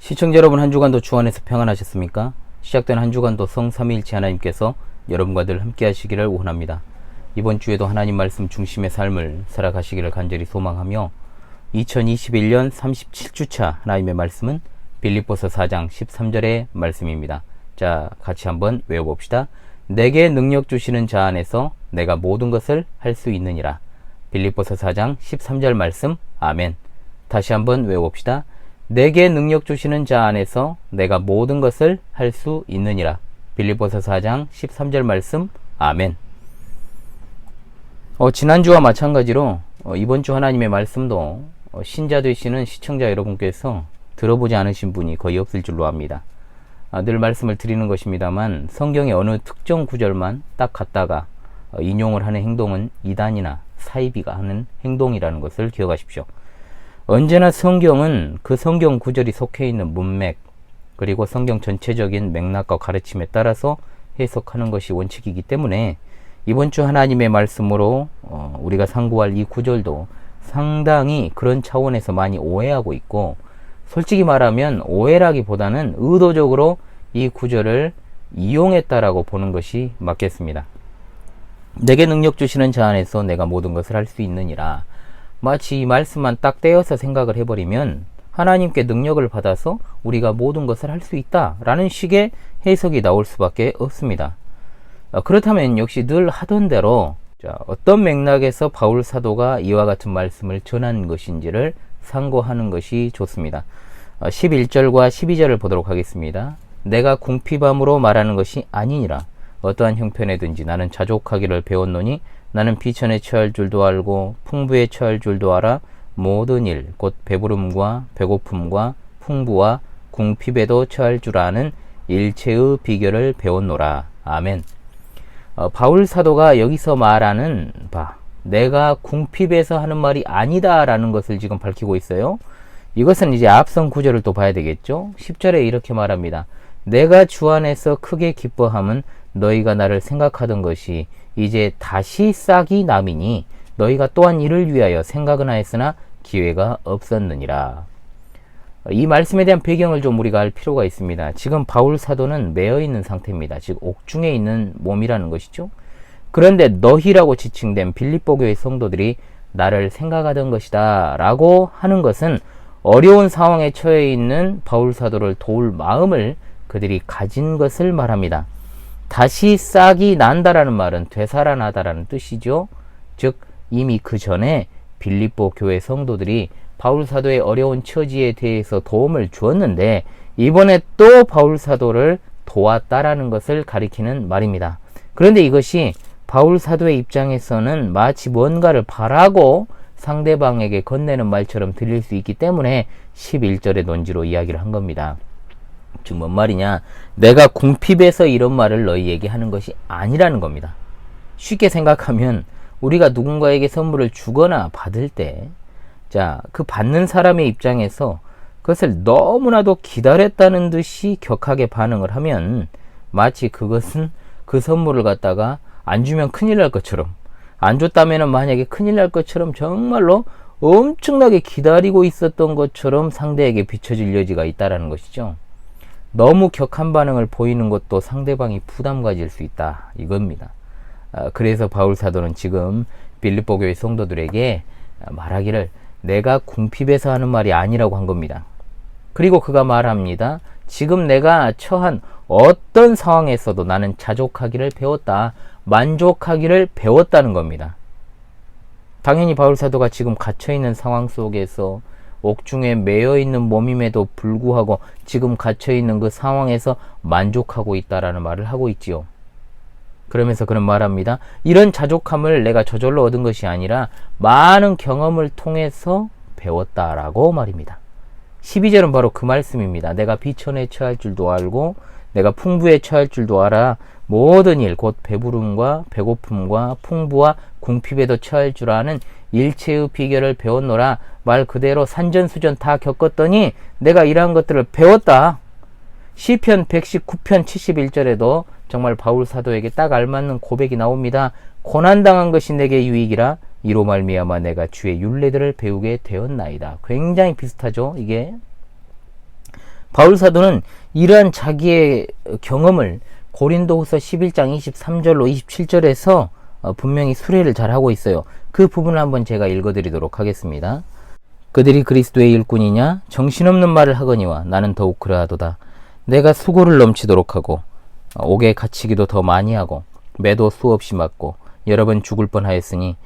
시청자 여러분 한 주간도 주 안에서 평안하셨습니까? 시작된 한 주간도 성 삼위일체 하나님께서 여러분과 늘 함께 하시기를 원합니다. 이번 주에도 하나님 말씀 중심의 삶을 살아가시기를 간절히 소망하며 2021년 37주차 하나님의 말씀은 빌립보서 4장 13절의 말씀입니다. 자, 같이 한번 외워봅시다. 내게 능력 주시는 자 안에서 내가 모든 것을 할 수 있느니라. 빌립보서 4장 13절 말씀. 아멘. 다시 한번 외워봅시다. 내게 능력 주시는 자 안에서 내가 모든 것을 할 수 있느니라. 빌립보서 4장 13절 말씀. 아멘. 어, 지난주와 마찬가지로 어, 이번 주 하나님의 말씀도 어, 신자 되시는 시청자 여러분께서 들어보지 않으신 분이 거의 없을 줄로 압니다. 아, 늘 말씀을 드리는 것입니다만 성경의 어느 특정 구절만 딱 갖다가 어, 인용을 하는 행동은 이단이나 사이비가 하는 행동이라는 것을 기억하십시오. 언제나 성경은 그 성경 구절이 속해 있는 문맥 그리고 성경 전체적인 맥락과 가르침에 따라서 해석하는 것이 원칙이기 때문에 이번 주 하나님의 말씀으로 어, 우리가 상고할 이 구절도 상당히 그런 차원에서 많이 오해하고 있고 솔직히 말하면 오해라기보다는 의도적으로 이 구절을 이용했다라고 보는 것이 맞겠습니다. 내게 능력 주시는 자 안에서 내가 모든 것을 할 수 있느니라. 마치 이 말씀만 딱 떼어서 생각을 해버리면 하나님께 능력을 받아서 우리가 모든 것을 할 수 있다라는 식의 해석이 나올 수밖에 없습니다. 어, 그렇다면 역시 늘 하던 대로 자, 어떤 맥락에서 바울 사도가 이와 같은 말씀을 전한 것인지를 상고하는 것이 좋습니다. 11절과 12절을 보도록 하겠습니다. 내가 궁핍함으로 말하는 것이 아니니라. 어떠한 형편에든지 나는 자족하기를 배웠노니 나는 비천에 처할 줄도 알고 풍부에 처할 줄도 알아 모든 일, 곧 배부름과 배고픔과 풍부와 궁핍에도 처할 줄 아는 일체의 비결을 배웠노라. 아멘. 어, 바울 사도가 여기서 말하는 바, 내가 궁핍에서 하는 말이 아니다라는 것을 지금 밝히고 있어요. 이것은 이제 앞선 구절을 또 봐야 되겠죠. 10절에 이렇게 말합니다. 내가 주 안에서 크게 기뻐함은 너희가 나를 생각하던 것이 이제 다시 싹이 남이니 너희가 또한 이를 위하여 생각은 하였으나 기회가 없었느니라. 이 말씀에 대한 배경을 좀 우리가 알 필요가 있습니다. 지금 바울 사도는 매어 있는 상태입니다. 즉 옥중에 있는 몸이라는 것이죠. 그런데 너희라고 지칭된 빌립보 교의 성도들이 나를 생각하던 것이다 라고 하는 것은 어려운 상황에 처해 있는 바울 사도를 도울 마음을 그들이 가진 것을 말합니다. 다시 싹이 난다라는 말은 되살아나다라는 뜻이죠. 즉 이미 그 전에 빌립보 교회 성도들이 바울 사도의 어려운 처지에 대해서 도움을 주었는데 이번에 또 바울 사도를 도왔다라는 것을 가리키는 말입니다. 그런데 이것이 바울 사도의 입장에서는 마치 뭔가를 바라고 상대방에게 건네는 말처럼 들릴 수 있기 때문에 11절의 논지로 이야기를 한 겁니다. 즉 뭔 말이냐? 내가 궁핍에서 이런 말을 너희에게 하는 것이 아니라는 겁니다. 쉽게 생각하면 우리가 누군가에게 선물을 주거나 받을 때 자, 그 받는 사람의 입장에서 그것을 너무나도 기다렸다는 듯이 격하게 반응을 하면 마치 그것은 그 선물을 갖다가 안 주면 큰일 날 것처럼 안 줬다면 만약에 큰일 날 것처럼 정말로 엄청나게 기다리고 있었던 것처럼 상대에게 비춰질 여지가 있다라는 것이죠. 너무 격한 반응을 보이는 것도 상대방이 부담 가질 수 있다 이겁니다. 아, 그래서 바울 사도는 지금 빌립보 교회 성도들에게 말하기를 내가 궁핍에서 하는 말이 아니라고 한 겁니다. 그리고 그가 말합니다. 지금 내가 처한 어떤 상황에서도 나는 자족하기를 배웠다. 만족하기를 배웠다는 겁니다. 당연히 바울 사도가 지금 갇혀 있는 상황 속에서 옥중에 매여 있는 몸임에도 불구하고 지금 갇혀 있는 그 상황에서 만족하고 있다라는 말을 하고 있지요. 그러면서 그런 말합니다. 이런 자족함을 내가 저절로 얻은 것이 아니라 많은 경험을 통해서 배웠다라고 말입니다. 12절은 바로 그 말씀입니다. 내가 비천에 처할 줄도 알고 내가 풍부에 처할 줄도 알아 모든 일 곧 배부름과 배고픔과 풍부와 궁핍에도 처할 줄 아는 일체의 비결을 배웠노라 말 그대로 산전수전 다 겪었더니 내가 이러한 것들을 배웠다. 시편 119편 71절에도 정말 바울 사도에게 딱 알맞는 고백이 나옵니다. 고난당한 것이 내게 유익이라 이로 말미암아 내가 주의 윤례들을 배우게 되었나이다. 굉장히 비슷하죠. 이게 바울 사도는 이러한 자기의 경험을 고린도후서 11장 23절로 27절에서 어, 분명히 수레를 잘 하고 있어요. 그 부분을 한번 제가 읽어드리도록 하겠습니다. 그들이 그리스도의 일꾼이냐 정신없는 말을 하거니와 나는 더욱 그러하도다. 내가 수고를 넘치도록 하고 어, 옥에 갇히기도 더 많이 하고 매도 수없이 맞고 여러 번 죽을 뻔하였으니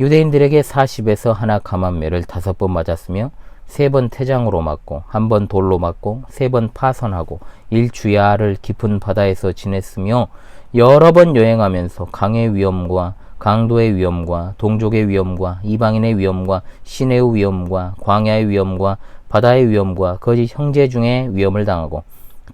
유대인들에게 40에서 하나 감한매를 다섯 번 맞았으며 세 번 태장으로 맞고 한 번 돌로 맞고 세 번 파선하고 일주야를 깊은 바다에서 지냈으며 여러 번 여행하면서 강의 위험과 강도의 위험과 동족의 위험과 이방인의 위험과 시내의 위험과 광야의 위험과 바다의 위험과 거짓 형제 중에 위험을 당하고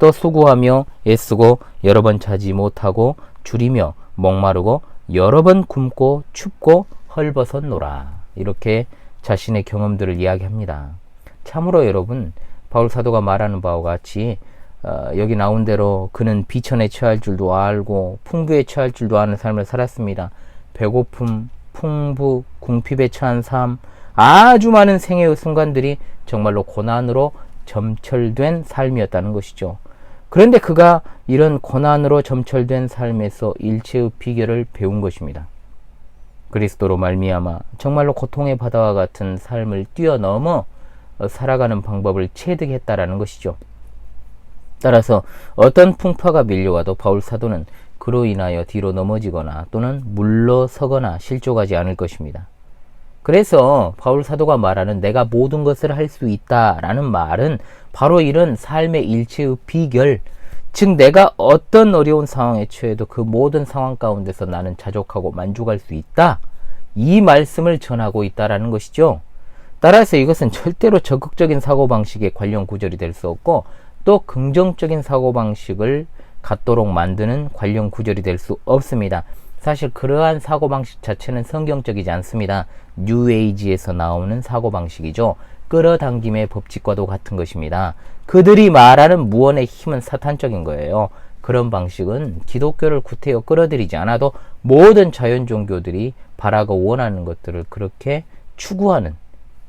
또 수고하며 애쓰고 여러 번 자지 못하고 줄이며 목마르고 여러 번 굶고 춥고 헐벗었노라 이렇게 자신의 경험들을 이야기합니다. 참으로 여러분 바울 사도가 말하는 바와 같이 어, 여기 나온 대로 그는 비천에 처할 줄도 알고 풍부에 처할 줄도 아는 삶을 살았습니다. 배고픔, 풍부, 궁핍에 처한 삶, 아주 많은 생애의 순간들이 정말로 고난으로 점철된 삶이었다는 것이죠. 그런데 그가 이런 고난으로 점철된 삶에서 일체의 비결을 배운 것입니다. 그리스도로 말미암아 정말로 고통의 바다와 같은 삶을 뛰어넘어 살아가는 방법을 체득했다라는 것이죠. 따라서 어떤 풍파가 밀려와도 바울 사도는 그로 인하여 뒤로 넘어지거나 또는 물러서거나 실족하지 않을 것입니다. 그래서 바울 사도가 말하는 내가 모든 것을 할 수 있다라는 말은 바로 이런 삶의 일체의 비결, 즉 내가 어떤 어려운 상황에 처해도 그 모든 상황 가운데서 나는 자족하고 만족할 수 있다. 이 말씀을 전하고 있다라는 것이죠. 따라서 이것은 절대로 적극적인 사고방식의 관련 구절이 될 수 없고 또 긍정적인 사고방식을 갖도록 만드는 관련 구절이 될 수 없습니다. 사실 그러한 사고방식 자체는 성경적이지 않습니다. 뉴에이지에서 나오는 사고방식이죠. 끌어당김의 법칙과도 같은 것입니다. 그들이 말하는 무언의 힘은 사탄적인 거예요. 그런 방식은 기독교를 구태여 끌어들이지 않아도 모든 자연 종교들이 바라고 원하는 것들을 그렇게 추구하는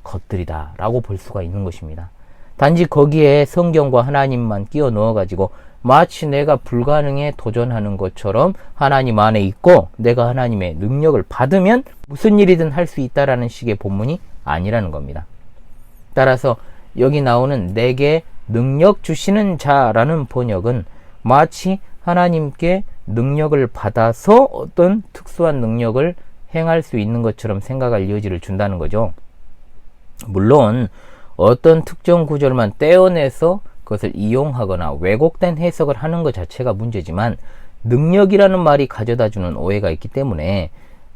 것들이다 라고 볼 수가 있는 것입니다. 단지 거기에 성경과 하나님만 끼워 넣어가지고 마치 내가 불가능에 도전하는 것처럼 하나님 안에 있고 내가 하나님의 능력을 받으면 무슨 일이든 할 수 있다라는 식의 본문이 아니라는 겁니다. 따라서 여기 나오는 내게 능력 주시는 자라는 번역은 마치 하나님께 능력을 받아서 어떤 특수한 능력을 행할 수 있는 것처럼 생각할 여지를 준다는 거죠. 물론 어떤 특정 구절만 떼어내서 그것을 이용하거나 왜곡된 해석을 하는 것 자체가 문제지만 능력이라는 말이 가져다 주는 오해가 있기 때문에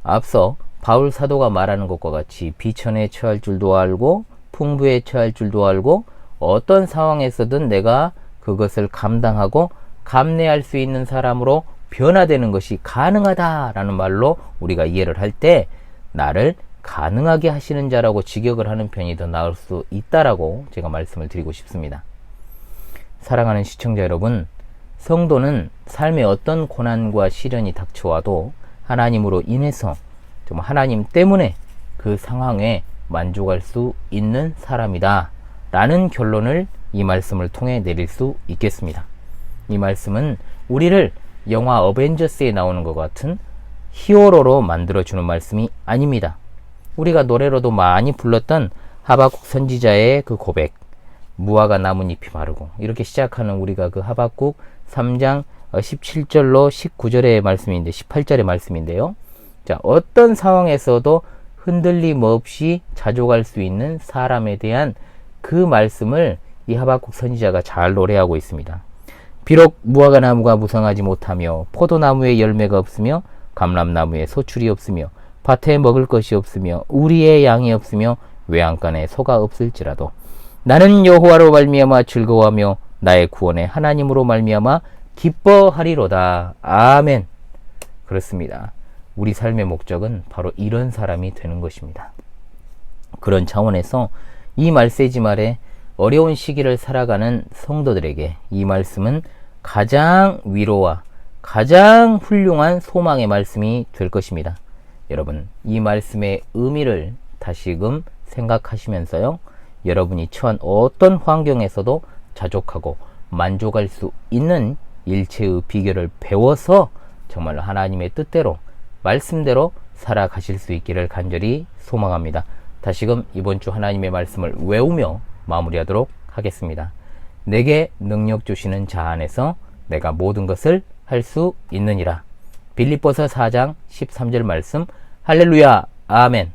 앞서 바울 사도가 말하는 것과 같이 비천에 처할 줄도 알고 풍부에 처할 줄도 알고 어떤 상황에서든 내가 그것을 감당하고 감내할 수 있는 사람으로 변화되는 것이 가능하다라는 말로 우리가 이해를 할 때 나를 가능하게 하시는 자라고 직역을 하는 편이 더 나을 수 있다라고 제가 말씀을 드리고 싶습니다. 사랑하는 시청자 여러분, 성도는 삶의 어떤 고난과 시련이 닥쳐와도 하나님으로 인해서 좀 하나님 때문에 그 상황에 만족할 수 있는 사람이다. 라는 결론을 이 말씀을 통해 내릴 수 있겠습니다. 이 말씀은 우리를 영화 어벤져스에 나오는 것 같은 히어로로 만들어주는 말씀이 아닙니다. 우리가 노래로도 많이 불렀던 하박국 선지자의 그 고백, 무화과 나뭇잎이 마르고 이렇게 시작하는 우리가 그 하박국 3장 17절로 19절의 말씀인데 18절의 말씀인데요. 자, 어떤 상황에서도 흔들림 없이 자족할 수 있는 사람에 대한 그 말씀을 이 하박국 선지자가 잘 노래하고 있습니다. 비록 무화과 나무가 무성하지 못하며 포도나무에 열매가 없으며 감람나무에 소출이 없으며 밭에 먹을 것이 없으며 우리의 양이 없으며 외양간에 소가 없을지라도 나는 여호와로 말미암아 즐거워하며 나의 구원의 하나님으로 말미암아 기뻐하리로다. 아멘. 그렇습니다. 우리 삶의 목적은 바로 이런 사람이 되는 것입니다. 그런 차원에서 이 말세지 말에 어려운 시기를 살아가는 성도들에게 이 말씀은 가장 위로와 가장 훌륭한 소망의 말씀이 될 것입니다. 여러분, 이 말씀의 의미를 다시금 생각하시면서요. 여러분이 처한 어떤 환경에서도 자족하고 만족할 수 있는 일체의 비결을 배워서 정말 하나님의 뜻대로 말씀대로 살아가실 수 있기를 간절히 소망합니다. 다시금 이번 주 하나님의 말씀을 외우며 마무리하도록 하겠습니다. 내게 능력 주시는 자 안에서 내가 모든 것을 할 수 있느니라. 빌립보서 4장 13절 말씀. 할렐루야. 아멘